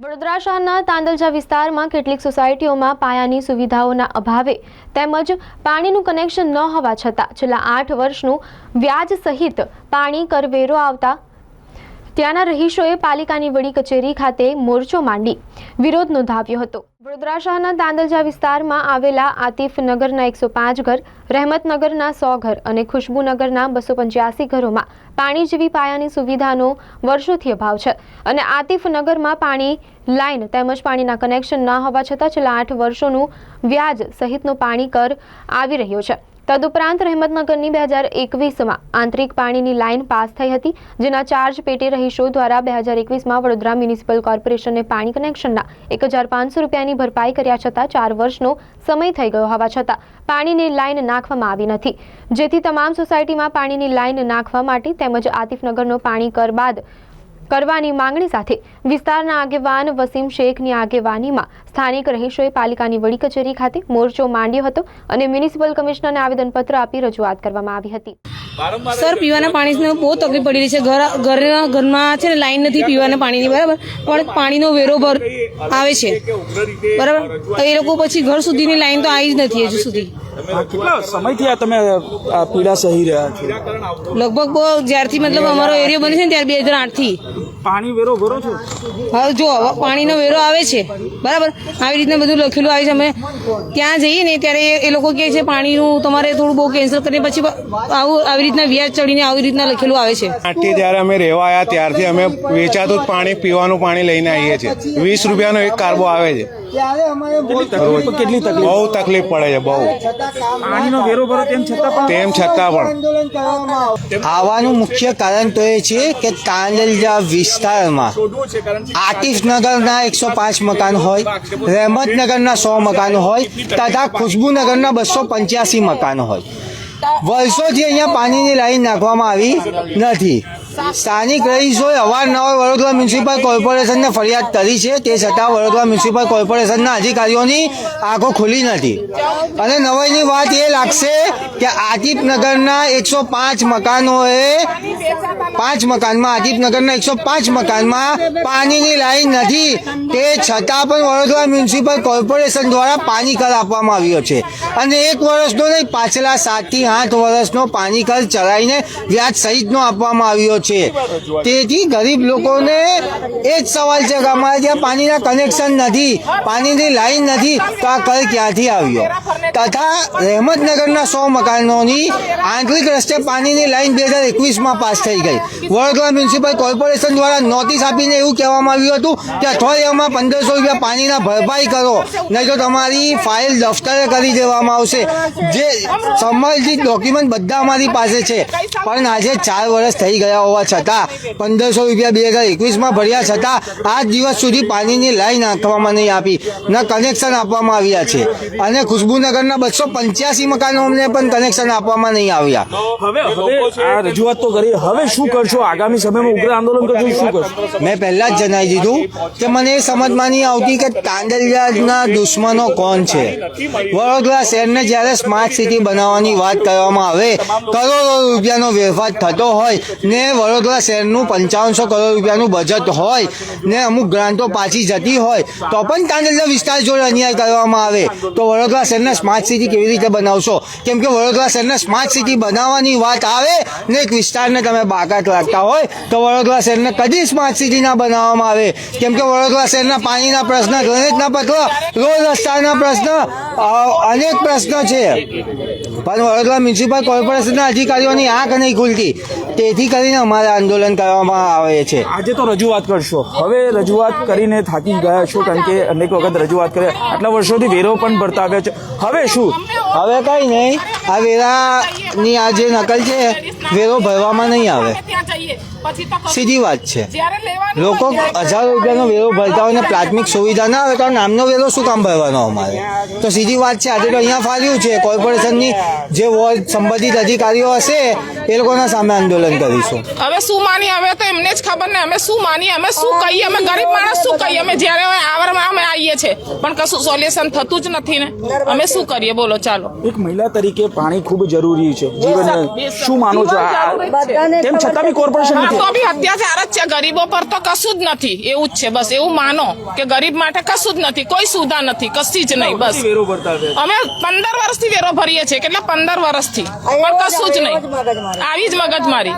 વડોદરા શહેરના તાંદલજા વિસ્તારમાં કેટલીક સોસાયટીઓમાં પાયાની સુવિધાઓના અભાવે તેમજ પાણીનું કનેક્શન ન હોવા છતાં છેલ્લા આઠ વર્ષનું વ્યાજ સહિત પાણી કરવેરો આવતા ત્યાંના રહીશોએ પાલિકાની વડી કચેરી ખાતે મોરચો માંડી વિરોધ નોંધાવ્યો હતો. વડોદરા શહેરના તાંદલજા વિસ્તારમાં આવેલા આતિફ નગરના એકસો પાંચ ઘર રહેમતનગરના સો ઘર અને ખુશ્બુનગરના બસો પંચ્યાસી ઘરોમાં પાણી જેવી પાયાની સુવિધાનો વર્ષોથી અભાવ છે અને આતિફ નગરમાં પાણી લાઇન તેમજ પાણીના કનેક્શન ન હોવા છતાં છેલ્લા આઠ વર્ષોનું વ્યાજ સહિતનો પાણી કર આવી રહ્યો છે. તદુપરાંત રહેમતનગરની બે હજાર એકવીસમાં આંતરિક પાણીની લાઇન પાસ થઈ હતી, જેના ચાર્જ પેટે રહીશો દ્વારા બે હજાર એકવીસમાં વડોદરા મ્યુનિસિપલ કોર્પોરેશનને પાણી કનેક્શનના એક હજાર પાંચસો રૂપિયાની ભરપાઈ કર્યા છતાં ચાર વર્ષનો સમય થઈ ગયો હોવા છતાં પાણીની લાઇન નાખવામાં આવી નથી. જેથી તમામ સોસાયટીમાં પાણીની લાઇન નાખવા માટે તેમજ આતિફનગરનો પાણી કર બાદ કરવાની માંગણી સાથે વિસ્તારના આગેવાન વસીમ શેખની આગેવાનીમાં સ્થાનિક રહીશોએ પાલિકાની વડી કચેરી ખાતે મોરચો માંડ્યો હતો અને મ્યુનિસિપલ કમિશનરને આવેદનપત્ર આપી રજૂઆત કરવામાં આવી હતી. સર પીવાના પાણીની બહુ તકલીફ પડી રહી છે. ઘર ઘરના ઘરમાં છે ને લાઈન નથી પીવાના પાણીની બરાબર? પણ પાણીનો વેરો ભર આવે છે. બરાબર? એ લોકો પછી ઘર સુધીની લાઈન તો આવી જ નથી હજુ સુધી. કેટલા સમયથી આ તમે પીડા સહી રહ્યા છો? લગભગ બહુ જ્યારથી મતલબ અમારો એરિયો બને છે ને ત્યારે બે હજાર આઠથી. પાણી વેરો ભરો છો? હવે જો હવે પાણીનો વેરો આવે છે. બરાબર? આવી રીતના બધું લખેલું આવે છે અમે. ત્યાં જઈએ ને ત્યારે એ- લોકો કહે છે પાણીનું તમારે થોડું બહુ કેન્સલ કરીને પછી આવું આવી રીતના વ્યાજ ચડીને આવી રીતના લખેલું આવે છે. આટલી જ્યારે અમે રહેવા આવ્યા ત્યારથી અમે વેચાતું જ પાણી પીવાનું પાણી લઈને આવીએ છીએ. વીસ રૂપિયાનો એક કાર્બો આવે છે. કેટલી તકલીફ? બહુ તકલીફ પડે છે બહુ. પાણીનો વેરો ભરો તેમ છતાં પણ? તેમ છતાં પણ. આવવાનું મુખ્ય કારણ તો એ છે કે કાંડલજા વિસ્તારમાં આતિફનગરના એકસો પાંચ મકાન હોય રહેમતનગરના સો મકાન હોય તથા ખુશ્બુનગરના બસો પંચ્યાસી મકાન હોય. વર્ષોથી અહીંયા પાણીની લાઈન નાખવામાં આવી નથી. સ્થાનિક રહીશોએ અવારનવાર વડોદરા મ્યુનિસિપલ કોર્પોરેશનને ફરિયાદ કરી છે. તે છતાં વડોદરા મ્યુનિસિપલ કોર્પોરેશનના અધિકારીઓની આંખો ખુલી નથી. અને નવાઈની વાત એ લાગશે કે આતિપનગરના એકસો પાંચ મકાનોએ પાંચ મકાનમાં આતિપનગરના એકસો પાંચ મકાનમાં પાણીની લાઈન નથી. તે છતાં પણ વડોદરા મ્યુનિસિપલ કોર્પોરેશન દ્વારા પાણી કર આપવામાં આવ્યો છે. અને એક વર્ષનો નહીં, પાછલા સાતથી આઠ વર્ષનો પાણી કર ચલાવીને વ્યાજ સહિતનો આપવામાં આવ્યો છે. તેથી ગરીબ લોકોને એ જ સવાલ છે કે અમારે ત્યાં પાણીના કનેક્શન નથી, પાણીની લાઈન નથી, તો આ કર ક્યાંથી આવ્યો? તથા રહેમતનગરના સો મકાનોની આંતરિક રસ્તે પાણીની લાઈન બે હજાર એકવીસમાં પાસ થઈ ગઈ. વડોદરા મ્યુનિસિપલ કોર્પોરેશન દ્વારા નોટિસ આપીને એવું કહેવામાં આવ્યું હતું કે અઠવાડિયામાં પંદરસો રૂપિયા પાણીના ભરપાઈ કરો, નહીં તો તમારી ફાઇલ દફતરે કરી દેવામાં આવશે. જે સંબંધિત ડોક્યુમેન્ટ બધા અમારી પાસે છે. પણ આજે ચાર વર્ષ થઈ ગયા હોવા છતાં પંદરસો રૂપિયા બે હજાર એકવીસમાં ભર્યા છતાં આજ દિવસ સુધી પાણીની લાઈન આંખવામાં નહીં આપી ન કનેક્શન આપવામાં આવ્યા છે. અને ખુશ્બુનગરના બસો પંચ્યાસી મકાનોને પણ કનેક્શન આપવામાં નહીં આવ્યા. હવે રજૂઆત તો કરી. હવે શું કરશો? આગામી સમયમાં ઉગ્ર આંદોલન કરશો શું કરશો? મેં પહેલા જ જણાવી દીધું કે મને એ સમજમાં નહીં આવતી કે તાંડલિયાના દુશ્મનો કોણ છે? વડોદરા શહેરને જ્યારે સ્માર્ટ સિટી બનાવવાની વાત કરવામાં આવે કરોડો રૂપિયાનો વેરફાર થતો હોય ને વડોદરા શહેરનું પંચાવનસો કરોડ રૂપિયાનું બજેટ હોય ને અમુક ગ્રાન્ટો પાછી જતી હોય, તો પણ તાંડલિયા વિસ્તાર જોડે અન્યાય કરવામાં આવે. તો વડોદરા શહેરને સ્માર્ટ સિટી કેવી રીતે બનાવશો? કેમ કે વડોદરા શહેરને સ્માર્ટ સિટી બનાવવાની વાત આવે ને એક વિસ્તારને તમે બાકાત રાખતા હોય, તો વડોદરા શહેરને કદી સ્માર્ટ સિટી ના બનાવવામાં આવે. કેમ કે વડોદરા શહેરના પાણીના પ્રશ્ન ડ્રેનેજના પ્રશ્ન, રોડ રસ્તાના પ્રશ્ન અનેક પ્રશ્નો છે. પણ વડોદરા મ્યુનિસિપલ કોર્પોરેશનના અધિકારીઓની આંખ નહીં ખુલતી. તેથી કરીને અમારે આંદોલન કરવામાં આવે છે. આજે તો રજૂઆત કરશો. હવે રજૂઆત કરીને થાકી ગયા છો કારણ કે અનેક વખત રજૂઆત કરે આટલા વર્ષોથી વેરો પણ ભરતા આવ્યા છે. હવે શું? હવે કઈ નહીં. આ વેરાની આ જે નકલ છે વેરો ભરવામાં નહીં આવે. સીધી વાત છે. લોકો હજાર રૂપિયાનો વેરો ભરતા હોય ને પ્રાથમિક સુવિધા ના આવે તો આ નામનો વેરો શું કામ ભરવાનો અમારે? તો સીધી વાત છે આજે તો અહીંયા ફાલ્યું છે કોર્પોરેશનની જે વોર્ડ સંબંધિત અધિકારીઓ હશે એ લોકોના સામે આંદોલન કરીશું. હવે શું માની હવે તો એમને જ ખબર ને અમે શું માનીએ? અમે શું કહીએ? અમે ગરીબ માણસ શું કહીએ? અમે જ્યારે આવરમાં અમે આવીએ છીએ. પણ કશું સોલ્યુશન થતું જ નથી ને. અમે શું કરીએ? બોલો ચાલો ચાલો. એક મહિલા તરીકે પાણી ખૂબ જરૂરી છે. જીવન શું માનો છો? તેમ છતાં બી કોર્પોરેશન તો બી અત્યાચાર જ છે. ગરીબો પર તો કશું જ નથી. એવું જ છે. બસ એવું માનો કે ગરીબ માટે કશું જ નથી. કોઈ સુધા નથી. કશી જ નહીં. બસ. વેરો ભરતા અમે પંદર વર્ષથી વેરો ભરીએ છીએ. કેટલા? પંદર વર્ષથી. પણ કશું જ નહીં. આવી જ મગજમારી.